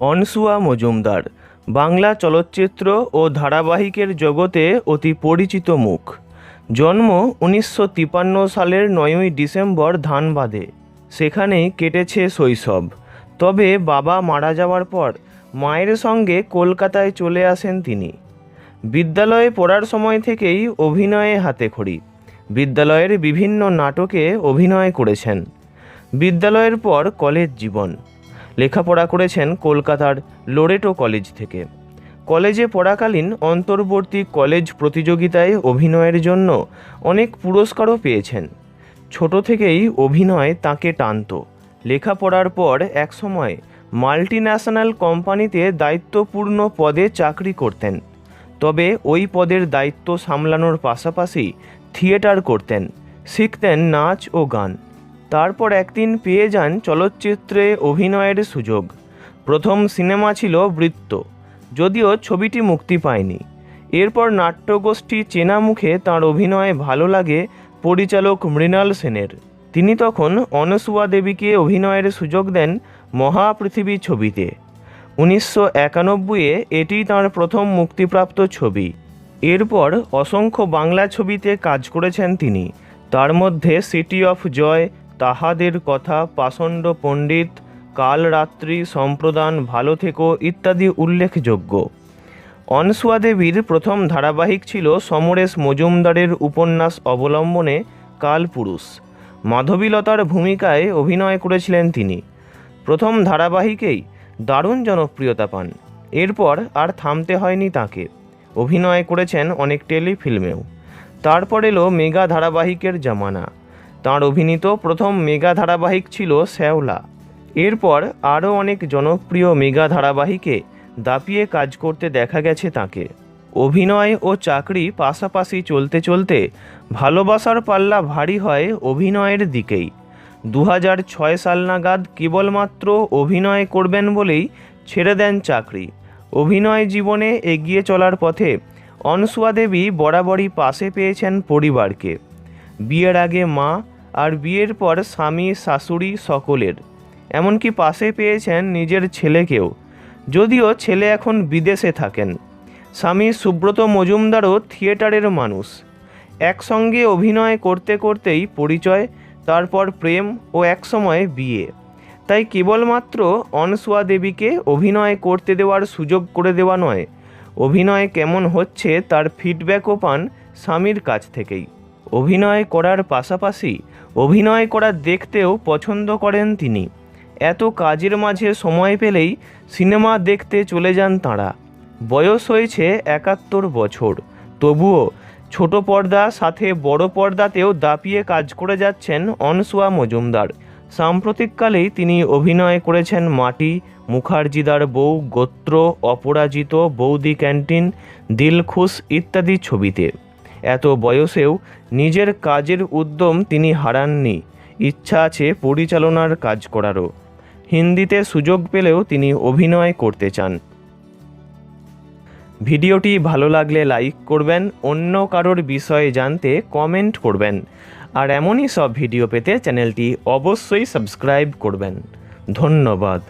অনসুয়া মজুমদার। বাংলা চলচ্চিত্র ও ধারাবাহিকের জগতে অতি পরিচিত মুখ। জন্ম উনিশশো সালের নয়ই ডিসেম্বর ধানবাদে। সেখানেই কেটেছে শৈশব। তবে বাবা মারা যাওয়ার পর মায়ের সঙ্গে কলকাতায় চলে আসেন তিনি। বিদ্যালয়ে পড়ার সময় থেকেই অভিনয়ে হাতেখড়ি বিদ্যালয়ের বিভিন্ন নাটকে অভিনয় করেছেন। বিদ্যালয়ের পর কলেজ জীবন। লেখাপড়া করেছেন কলকাতার লোরেটো কলেজ থেকে। কলেজে পড়াকালীন অন্তর্বর্তী কলেজ প্রতিযোগিতায় অভিনয়ের জন্য অনেক পুরস্কারও পেয়েছেন। ছোট থেকেই অভিনয় তাকে টানত। লেখাপড়ার পর একসময় মাল্টি ন্যাশনাল কোম্পানিতে দায়িত্বপূর্ণ পদে চাকরি করতেন। তবে ওই পদের দায়িত্ব সামলানোর পাশাপাশি থিয়েটার করতেন, শিখতেন নাচ ও গান। তারপর একদিন পেয়ে যান চলচ্চিত্রে অভিনয়ের সুযোগ। প্রথম সিনেমা ছিল বৃত্ত, যদিও ছবিটি মুক্তি পায়নি। এরপর নাট্যগোষ্ঠী চেনা মুখে তাঁর অভিনয় ভালো লাগে পরিচালক মৃণাল সেনের। তিনি তখন অনসুয়া দেবীকে অভিনয়ের সুযোগ দেন মহাপৃথিবী ছবিতে। উনিশশো একানব্বইয়ে এটি তাঁর প্রথম মুক্তিপ্রাপ্ত ছবি। এরপর অসংখ্য বাংলা ছবিতে কাজ করেছেন তিনি। তার মধ্যে সিটি অফ জয় তাহাদের কথা পাষণ্ড পণ্ডিত, কালরাত্রি সম্প্রদান ভালো থেকো ইত্যাদি উল্লেখযোগ্য। অনসুয়া দেবীর প্রথম ধারাবাহিক ছিল সমরেশ মজুমদারের উপন্যাস অবলম্বনে কালপুরুষ। মাধবীলতার ভূমিকায় অভিনয় করেছিলেন তিনি। প্রথম ধারাবাহিকেই দারুণ জনপ্রিয়তা পান। এরপর আর থামতে হয়নি তাকে। অভিনয় করেছেন অনেক টেলিফিল্মেও। তারপর এলো মেগা ধারাবাহিকের জামানা। তাঁর অভিনীত প্রথম মেগা ধারাবাহিক ছিল শ্যাওলা। এরপর আরও অনেক জনপ্রিয় মেগা ধারাবাহিকে দাপিয়ে কাজ করতে দেখা গেছে তাকে। অভিনয় ও চাকরি পাশাপাশি চলতে চলতে ভালোবাসার পাল্লা ভারী হয় অভিনয়ের দিকেই। দু ছয় সাল নাগাদ কেবলমাত্র অভিনয় করবেন বলেই ছেড়ে দেন চাকরি। অভিনয় জীবনে এগিয়ে চলার পথে অনসুয়া দেবী বরাবরই পাশে পেয়েছেন পরিবারকে। বিয়ের আগে মা আর বিয়ের পর স্বামী, শাশুড়ি সকলের। এমনকি পাশে পেয়েছেন নিজের ছেলেকেও। যদিও ছেলে এখন বিদেশে থাকেন। স্বামী সুব্রত মজুমদারও থিয়েটারের মানুষ। একসঙ্গে অভিনয় করতে করতেই পরিচয়, তারপর প্রেম ও একসময় বিয়ে। তাই কেবলমাত্র অনসুয়া দেবীকে অভিনয় করতে দেওয়ার সুযোগ করে দেওয়া নয়, অভিনয় কেমন হচ্ছে তার ফিডব্যাকও পান স্বামীর কাছ থেকেই। অভিনয় করার পাশাপাশি অভিনয় করা দেখতেও পছন্দ করেন তিনি। এত কাজের মাঝে সময় পেলেই সিনেমা দেখতে চলে যান তাঁরা। বয়স হয়েছে একাত্তর বছর। তবুও ছোট পর্দা সাথে বড় পর্দাতেও দাপিয়ে কাজ করে যাচ্ছেন অনসুয়া মজুমদার। সাম্প্রতিককালেই তিনি অভিনয় করেছেন মাটি, মুখার্জিদার বউ, গোত্র, অপরাজিত, বৌদি ক্যান্টিন, দিলখুশ ইত্যাদি ছবিতে। এত বয়সেও নিজের কাজের উদ্যম তিনি হারাননি। ইচ্ছা আছে পরিচালনার কাজ করারও। হিন্দিতে সুযোগ পেলেও তিনি অভিনয় করতে চান। ভিডিওটি ভালো লাগলে লাইক করবেন, অন্য কারোর বিষয়ে জানতে কমেন্ট করবেন। আর এমনই সব ভিডিও পেতে চ্যানেলটি অবশ্যই সাবস্ক্রাইব করবেন। ধন্যবাদ।